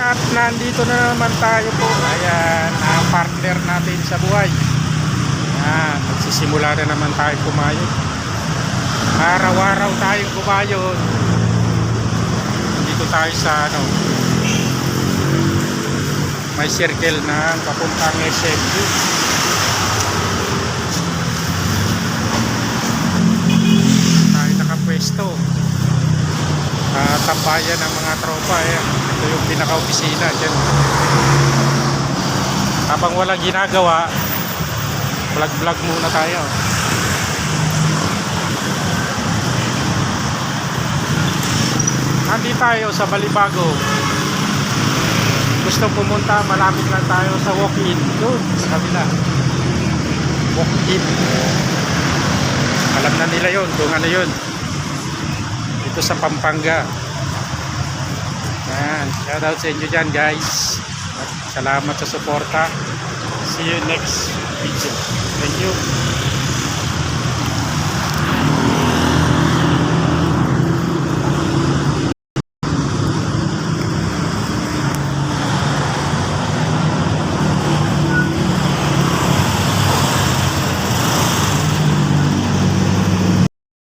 At nandito na naman tayo po. Ayan, ang partner natin sa buhay. Ayan, magsisimula na naman tayo kumayod. Araw-araw tayong kumayod. Dito tayo sa ano, may circle na papuntang SMU. Tayo nakapwesto. Uh, tambayan ng mga tropa. Ayan. Ito yung pinaka-opisina dyan. Habang walang ginagawa, vlog-vlog muna tayo. Nandito tayo sa Balibago. Gusto pumunta, malapit lang tayo sa walk-in. Doon, sa kabila. Walk-in. Alam na nila yon kung ano yun. Dito sa Pampanga. Yan. Shoutout sa inyo dyan guys. At salamat sa suporta. See you next video. Thank you.